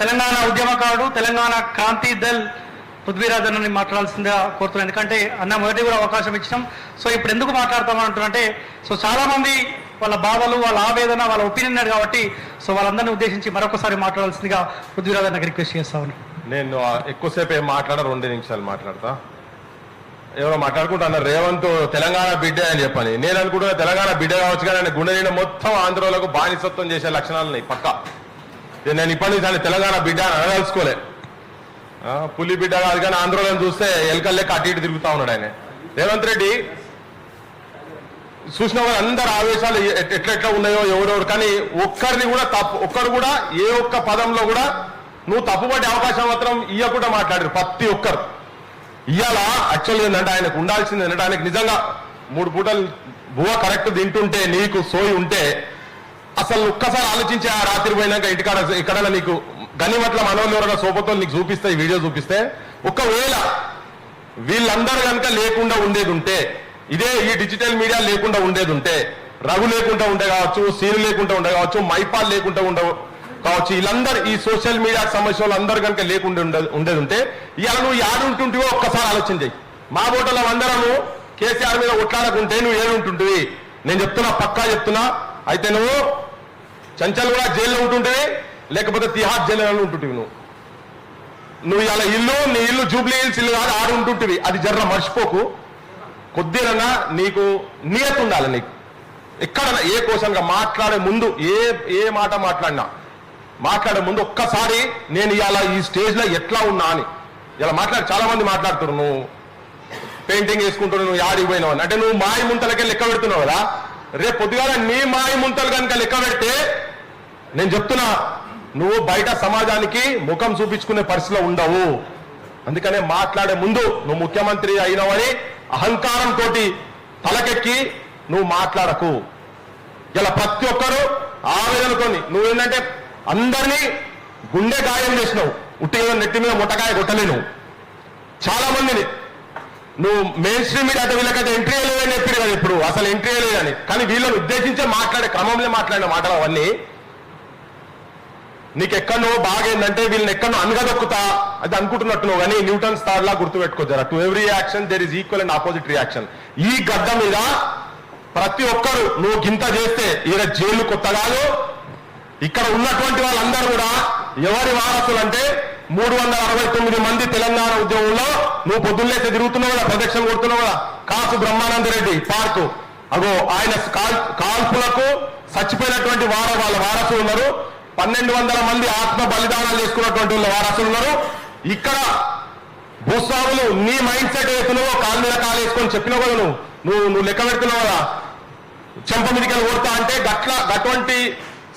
తెలంగాణ ఉద్యమకారుడు తెలంగాణ క్రాంతి దళ్ పృథ్వీరాజన్ మాట్లాడాల్సిందిగా కోరుతున్నాను. ఎందుకంటే అన్న మొదటి కూడా అవకాశం ఇచ్చినాం. సో ఇప్పుడు ఎందుకు మాట్లాడతామంటున్నారంటే సో చాలామంది వాళ్ళ బాధలు వాళ్ళ ఆవేదన వాళ్ళ ఒపీనియన్ ఉన్నారు కాబట్టి సో వాళ్ళందరినీ ఉద్దేశించి మరొకసారి మాట్లాడాల్సిందిగా పృథ్వీరాజన్ నాకు రిక్వెస్ట్ చేస్తాను నేను ఎక్కువసేపు ఏం మాట్లాడ రెండు నిమిషాలు మాట్లాడతా. ఎవరో మాట్లాడుకుంటున్నా రేవంత్ తెలంగాణ బిడ్డ అని చెప్పని. నేను అనుకుంటున్నా తెలంగాణ బిడ్డ కావచ్చు కానీ గుండె నిండా మొత్తం ఆంధ్రోలకు బానిసత్వం చేసే లక్షణాలు ఉన్నాయి పక్క. నేను ఇప్పటి నుంచి తెలంగాణ బిడ్డ అని అనదలుచుకోలే. పులి బిడ్డ కాదు కానీ ఆంధ్రలో చూస్తే ఎలకల్ లెక్క అటు ఇటు తిరుగుతా ఉన్నాడు ఆయన. రేవంత్ రెడ్డి చూసిన వాళ్ళు అందరు ఆవేశాలు ఎట్లెట్లా ఎట్లా ఎట్లా ఉన్నాయో ఎవరెవరు కానీ ఒక్కరిని కూడా తప్పు ఒక్కరు కూడా ఏ ఒక్క పదంలో కూడా నువ్వు తప్పుపడే అవకాశం మాత్రం ఇయ్యకుండా మాట్లాడారు ప్రతి ఒక్కరు. ఇవాళ యాక్చువల్ ఏంటంటే ఆయనకు ఉండాల్సింది ఏంటంటే ఆయనకు నిజంగా మూడు పూటలు బువ్వ కరెక్ట్ తింటుంటే నీకు సోయి ఉంటే అసలు ఒక్కసారి ఆలోచించి ఆ రాత్రి పోయినాక ఇంటికాడ ఇక్కడ నీకు గనిమట్ల మనోళ్ళు సోపతో నీకు చూపిస్తే వీడియో చూపిస్తే ఒకవేళ వీళ్ళందరూ కనుక లేకుండా ఉండేది ఉంటే ఇదే ఈ డిజిటల్ మీడియా లేకుండా ఉండేది ఉంటే రఘు లేకుండా ఉండే కావచ్చు సీను లేకుండా ఉండే కావచ్చు మైపాల్ లేకుండా ఉండ కావచ్చు వీళ్ళందరూ ఈ సోషల్ మీడియా సమస్య వాళ్ళందరూ కనుక లేకుండా ఉండేది ఉంటే ఇవాళ నువ్వు యాడు ఉంటుంటివో ఒక్కసారి ఆలోచన మా బోటలో అందరము కేసీఆర్ మీద కొట్లాడకుంటే నువ్వు ఏడు ఉంటుంటివి నేను చెప్తున్నా పక్కా చెప్తున్నా అయితే నువ్వు చంచల్ కూడా జైల్లో ఉంటుంటే లేకపోతే తిహార్ జైల్లో ఉంటుంటివి నువ్వు. నువ్వు ఇలా ఇల్లు నీ ఇల్లు జూబ్లీ హిల్స్ ఇల్లు కాదు ఆడు ఉంటుంటివి. అది జర్ర మర్చిపోకు. కొద్దిగా నీకు నియత ఉండాలి నీకు. ఎక్కడ ఏ క్వశ్చన్గా మాట్లాడే ముందు ఏ ఏ మాట మాట్లాడినా మాట్లాడే ముందు ఒక్కసారి నేను ఇలా ఈ స్టేజ్లో ఎట్లా ఉన్నా అని. ఇలా మాట్లాడి చాలా మంది మాట్లాడుతున్నారు నువ్వు. పెయింటింగ్ వేసుకుంటున్నావు నువ్వు యాడికి పోయినావు అని. అంటే నువ్వు మాయ ముంతలకే లెక్క పెడుతున్నావు కదా? రేపు పొద్దుగాల నీ మాయ ముంతలు కనుక లెక్క పెడితే నేను చెప్తున్నా నువ్వు బయట సమాజానికి ముఖం చూపించుకునే పరిస్థితిలో ఉండవు. అందుకనే మాట్లాడే ముందు నువ్వు ముఖ్యమంత్రి అయినావని అహంకారంతో తలకెక్కి నువ్వు మాట్లాడకు. ఇలా ప్రతి ఒక్కరూ ఆవేదనతోని నువ్వు ఏంటంటే అందరినీ గుండె గాయం చేసినావు. ఉట్టి నెట్టి మీద ముట్టకాయ కొట్టలేను. చాలా మందిని నువ్వు మెయిన్ స్ట్రీమ్ మీద అంటే వీళ్ళకైతే ఎంట్రీ లేదని చెప్పారు కదా ఇప్పుడు. అసలు ఎంట్రీ లేదని. కానీ వీళ్ళని ఉద్దేశించే మాట్లాడే క్రమంలో మాట్లాడిన మాటలు అవన్నీ. నీకు ఎక్కడో బాగా ఏంటంటే వీళ్ళని ఎక్కడో అనగదొక్కుతా అది అనుకుంటున్నట్టు నువ్వు కానీ న్యూటన్ స్టార్ లా గుర్తుపెట్టుకో జరా. To every action there is equal and opposite reaction ఈ గడ్డ మీద ప్రతి ఒక్కరు నువ్వు గింత చేస్తే ఈయన జైలు కొత్త కాదు ఇక్కడ ఉన్నటువంటి వాళ్ళందరూ కూడా ఎవరి వారసులు అంటే మూడు వందల అరవై తొమ్మిది మంది తెలంగాణ ఉద్యమంలో నువ్వు పొద్దున్నే తిరుగుతున్నావు కదా ప్రదక్షిణ కొడుతున్నావు కదా. కాసు బ్రహ్మానంద రెడ్డి పార్కు. అగో ఆయన కాల్- కాల్పులకు చచ్చిపోయినటువంటి వార వాళ్ళ వారసులు ఉన్నారు. పన్నెండు వందల మంది ఆత్మ బలిదానాలు చేసుకున్నటువంటి వాళ్ళ వారసులు ఉన్నారు. ఇక్కడ భూస్వాములు నీ మైండ్ సెట్ వేస్తున్నావో కాళ్ళ మీద కాలు వేసుకొని చెప్పినావు కదా నువ్వు. నువ్వు నువ్వు లెక్క పెడుతున్నావు కదా. చెంప మీదకెళ్ళి కొడతా అంటే గట్ల అటువంటి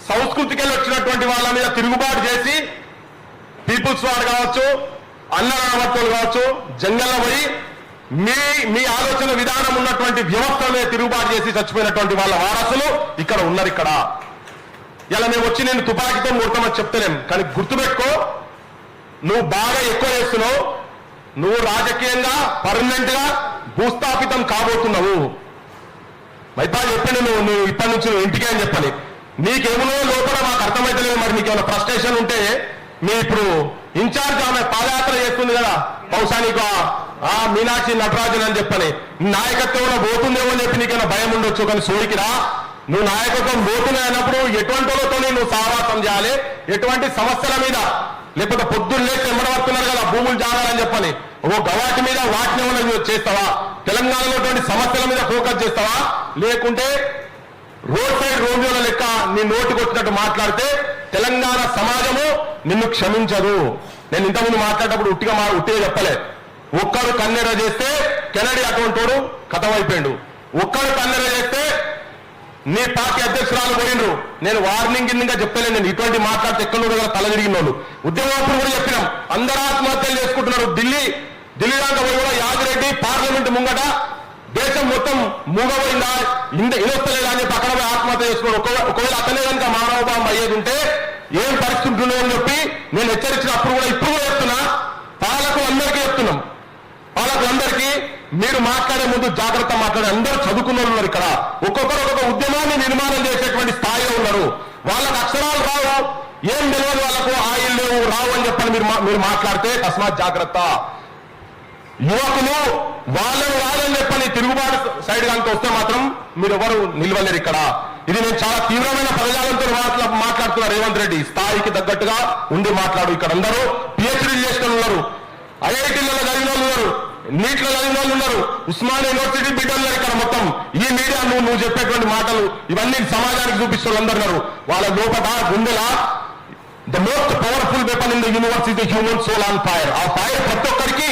సంస్కృతికి వచ్చినటువంటి వాళ్ళ మీద తిరుగుబాటు చేసి పీపుల్స్ వారు కావచ్చు అన్న రామత్వాలు కావచ్చు జంగల్లో పోయి మీ మీ ఆలోచన విధానం ఉన్నటువంటి వ్యవస్థలే తిరుగుబాటు చేసి చచ్చిపోయినటువంటి వాళ్ళ వారసులు ఇక్కడ ఉన్నారు ఇక్కడ. ఇలా మేము వచ్చి నేను తుపాకీతో ముడతామని చెప్తలేం కానీ గుర్తుపెట్టుకో నువ్వు బాగా ఎక్కువ చేస్తున్నావు నువ్వు రాజకీయంగా పర్మనెంట్గా భూస్థాపితం కాబోతున్నావు. మైపాల్ చెప్పండి నువ్వు నువ్వు ఇప్పటి నుంచి నువ్వు ఇంటికే అని చెప్పాలి నీకేమో లోపల మాకు అర్థమైతలేదు మరి నీకు ఏమైనా ఫ్రస్ట్రేషన్ ఉంటే మీ ఇప్పుడు ఇన్ఛార్జ్ ఆమె పాదయాత్ర చేస్తుంది కదా. బహుశా నీకు ఆ- మీనాక్షి నటరాజన్ అని చెప్పని. నాయకత్వంలో పోతుందేమో అని చెప్పి నీకైనా భయం ఉండొచ్చు కానీ సోడికి నువ్వు నాయకత్వం పోతున్నాయి అన్నప్పుడు ఎటువంటి వాళ్ళతో నువ్వు సావాసం చేయాలి? ఎటువంటి సమస్యల మీద? లేకపోతే పొద్దున్న లేచి కదా భూములు జాగాలని చెప్పని. ఓ గవాటి మీద వాటిని ఏమైనా చేస్తావా? తెలంగాణలో సమస్యల మీద ఫోకస్ చేస్తావా? లేకుంటే రోడ్ సైడ్ రోడ్ల లెక్క నీ నోటికి వచ్చినట్టు మాట్లాడితే తెలంగాణ సమాజము నిన్ను క్షమించదు. నేను ఇంతకుముందు మాట్లాడేటప్పుడు ఉట్టిగా మా ఉట్టిగా చెప్పలే. ఒక్కడు కన్నెర చేస్తే కెనడీ అటువంటి వాడు కథమైపోయాడు. ఒక్కడు కన్నెర చేస్తే నీ పార్టీ అధ్యక్షురాలు పోయిండ్రు. నేను వార్నింగ్ కింద చెప్పలేను నేను ఇటువంటి మాట్లాడితే ఎక్కడ కూడా తల తిరిగిన వాళ్ళు. ఉద్యమప్పుడు కూడా చెప్పినాం. అందరూ ఆత్మహత్యలు చేసుకుంటున్నారు. ఢిల్లీ ఢిల్లీ దాకా పోయి కూడా యాదిరెడ్డి పార్లమెంట్ ముంగట దేశం మొత్తం మూగబోయిందా? ఇంత ఇదొస్తలేదా అని పక్కన ఆత్మహత్య చేసుకున్నాడు ఒకవేళ ఒకవేళ అతనే కనుక మానవభావం అయ్యేది ఉంటే ఏం పరిస్థితులు అని చెప్పి నేను హెచ్చరించినప్పుడు కూడా ఇప్పుడు కూడా చెప్తున్నా. పాలకులందరికీ చెప్తున్నాం. పాలకులందరికీ మీరు మాట్లాడే ముందు జాగ్రత్త మాట్లాడే. అందరూ చదువుకున్న ఉన్నారు ఇక్కడ. ఒక్కొక్కరు ఒక్కొక్క ఉద్యమాన్ని నిర్మాణం చేసేటువంటి స్థాయిలో ఉన్నారు. వాళ్ళకు అక్షరాలు రావు. ఏం తెలియదు వాళ్ళకు ఆ ఇల్లు రావు అని చెప్పని మీరు మా- మీరు మాట్లాడితే తస్మాత్ జాగ్రత్త. యువకులు వాళ్ళని వాళ్ళని చెప్పని తిరుగుబాటు సైడ్ కనుక వస్తే మాత్రం మీరు ఎవరు నిలవలేరు ఇక్కడ. ఇది నేను చాలా తీవ్రమైన పదజాలంతో మాట్లాడుతున్నా రేవంత్ రెడ్డి. స్థాయికి తగ్గట్టుగా ఉండి మాట్లాడు ఇక్కడ అందరూ. పిహెచ్డీ చేసిన ఉన్నారు. ఐఐటీలలో చదివిన వాళ్ళు ఉన్నారు. నీట్లో చదివిన వాళ్ళు ఉన్నారు. ఉస్మాన్ యూనివర్సిటీ బిడ్డలు ఇక్కడ మొత్తం. ఈ మీడియా నువ్వు నువ్వు చెప్పేటువంటి మాటలు ఇవన్నీ సమాజానికి చూపిస్తున్న అందరున్నారు వాళ్ళ లోపల గుండెలా? The most powerful weapon in the universe is the human soul on fire ఆ ఫైర్ ప్రతి ఒక్కరికి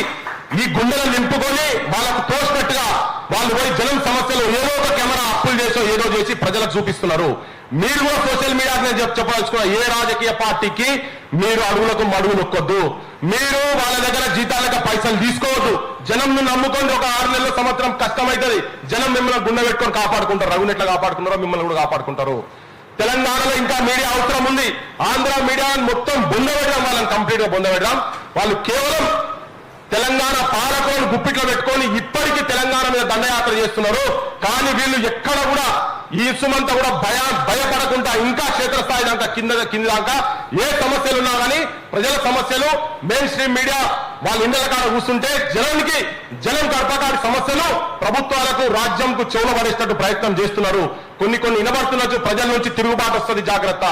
ఈ గుండెలను నింపుకొని వాళ్ళకు తోసినట్టుగా వాళ్ళు పోయి జనం సమస్యలు ఏదో ఒక కెమెరా అప్పులు చేసో ఏదో చేసి ప్రజలకు చూపిస్తున్నారు. మీరు కూడా సోషల్ మీడియా నేను చెప్పదలుచుకున్న ఏ రాజకీయ పార్టీకి మీరు అడుగులకు మడుగు నొక్కొద్దు. మీరు వాళ్ళ దగ్గర జీతాలకు పైసలు తీసుకోవద్దు. జనం నమ్ముకోండి ఒక ఆరు నెలల సంవత్సరం కష్టమవుతుంది జనం మిమ్మల్ని గుండె పెట్టుకొని కాపాడుకుంటారు. రఘుని ఎట్లా కాపాడుకున్నారో మిమ్మల్ని కూడా కాపాడుకుంటారు. తెలంగాణలో ఇంకా మీడియా అవసరం ఉంది. ఆంధ్ర మీడియా మొత్తం బొందబెట్టడం వాళ్ళని కంప్లీట్గా బొందబెట్టడం వాళ్ళు కేవలం తెలంగాణ పాలకులను గుప్పిట్లో పెట్టుకొని ఇప్పటికీ తెలంగాణ మీద దండయాత్ర చేస్తున్నారు. కానీ వీళ్ళు ఎక్కడ కూడా ఈ ఇసుమంతా కూడా భయ భయపడకుండా ఇంకా క్షేత్రస్థాయి దాకా కింద కింద దాకా ఏ సమస్యలు ఉన్నా కానీ ప్రజల సమస్యలు మెయిన్ స్ట్రీమ్ మీడియా వాళ్ళ ఇండ్ల కాడ కూర్చుంటే జనానికి జనం కడపకాడి సమస్యలు ప్రభుత్వాలకు రాజ్యంకు చెవుల పడేసినట్టు ప్రయత్నం చేస్తున్నారు. కొన్ని కొన్ని వినబడుతున్నచ్చు ప్రజల నుంచి తిరుగుబాటు వస్తుంది జాగ్రత్త.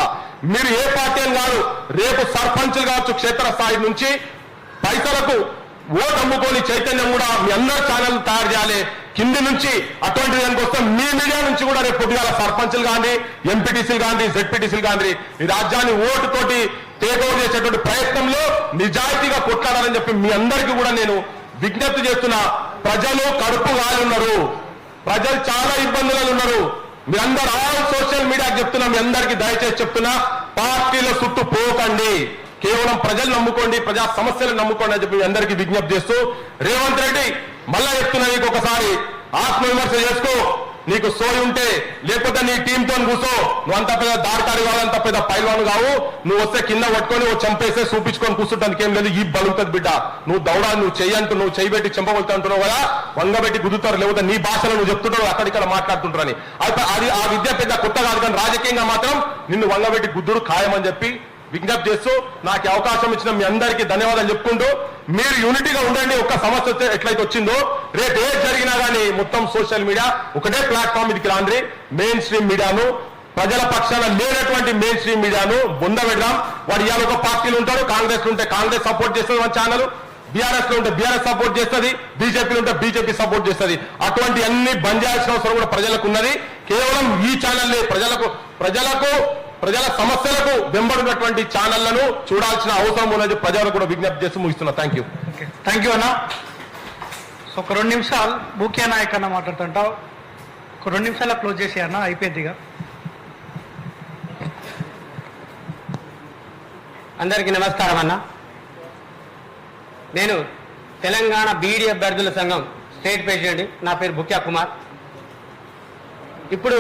మీరు ఏ పార్టీ అని కాదు రేపు సర్పంచ్లు కావచ్చు క్షేత్రస్థాయి నుంచి పైసలకు ఓటు అమ్ముకోని చైతన్యం కూడా మీ అందరి ఛానల్ తయారు చేయాలి. కింది నుంచి అటువంటి దానికి వస్తే మీ మీడియా నుంచి కూడా రేపు పొద్దుగాల సర్పంచులు కానీ ఎంపీటీసీలు కానీ జెడ్పీటీసీలు కానీ ఈ రాజ్యాన్ని ఓటుతోటి టేక్ ఓవర్ చేసేటువంటి ప్రయత్నంలో నిజాయితీగా కొట్లాడాలని చెప్పి మీ అందరికీ కూడా నేను విజ్ఞప్తి చేస్తున్నా. ప్రజలు కడుపు గాలి ఉన్నారు ప్రజలు చాలా ఇబ్బందులలో ఉన్నారు. మీరందరూ ఆల్ సోషల్ మీడియా చెప్తున్నా మీ అందరికీ దయచేసి చెప్తున్నా పార్టీల చుట్టూ పోకండి. కేవలం ప్రజలు నమ్ముకోండి ప్రజా సమస్యలు నమ్ముకోండి అని చెప్పి అందరికీ విజ్ఞప్తి చేస్తూ రేవంత్ రెడ్డి మళ్ళా చెప్తున్నా నీకు ఒకసారి ఆత్మవిమర్శ చేసుకో. నీకు సోయి ఉంటే లేకపోతే నీ టీంతో కూర్చో. నువ్వు అంత పెద్ద దారికారి కాదు అంత పెద్ద పైల్వాన్ కావు. నువ్వు వస్తే కింద పట్టుకొని ఓ చంపేస్తే చూపించుకొని కూర్చుంటానికి ఏం లేదు ఈ బలుగుతుంది బిడ్డ. నువ్వు దౌడా నువ్వు చెయ్యంటూ నువ్వు చేయబెట్టి చెంపగలుగుతా అంటున్నావు కదా వంగబెట్టి గుద్దుతారు లేకపోతే నీ భాషలో నువ్వు చెప్తుంటావు అక్కడిక్కడ మాట్లాడుతుంటారని. అది అది ఆ విద్య పెద్ద కొత్త కాదు కానీ రాజకీయంగా మాత్రం నిన్ను వంగబెట్టి గుద్దుడు ఖాయమని చెప్పి విజ్ఞప్తి చేస్తూ నాకు అవకాశం ఇచ్చిన మీ అందరికీ ధన్యవాదాలు చెప్పుకుంటూ మీరు యూనిటీగా ఉండండి ఒక్క సమస్య ఎట్లయితే వచ్చిందో రేపు ఏది జరిగినా కానీ మొత్తం సోషల్ మీడియా ఒకటే ప్లాట్ఫామ్ ఇదికి రాండ్రి మెయిన్ స్ట్రీమ్ మీడియాను ప్రజల పక్షాన లేనటువంటి మెయిన్ స్ట్రీమ్ మీడియాను బొంద పెడదాం. వాడు ఇవాళ ఒక పార్టీలు ఉంటారు కాంగ్రెస్ ఉంటే కాంగ్రెస్ సపోర్ట్ చేస్తుంది మన ఛానల్ బీఆర్ఎస్లో ఉంటే బీఆర్ఎస్ సపోర్ట్ చేస్తుంది బీజేపీలు ఉంటే బీజేపీ సపోర్ట్ చేస్తుంది. అటువంటి అన్ని బంద్ చేయాల్సిన అవసరం కూడా ప్రజలకు ఉన్నది. కేవలం ఈ ఛానల్ ప్రజలకు ప్రజలకు ప్రజల సమస్యలకు వెంబడినటువంటి ఛానళ్ళను చూడాల్సిన అవసరం ఉన్నది ప్రజలకు కూడా విజ్ఞప్తి చేస్తూ ముగిస్తున్నా. Thank you okay thank you అన్న. సో ఒక రెండు నిమిషాలు ముఖ్య నాయక్ అన్న మాట్లాడుతుంటావు. ఒక రెండు నిమిషాల క్లోజ్ చేసి అన్న అయిపోయింది ఇక. అందరికీ నమస్కారం అన్న. నేను తెలంగాణ బీడీ అభ్యర్థుల సంఘం స్టేట్ ప్రెసిడెంట్ నా పేరు బుక్యా కుమార్. ఇప్పుడు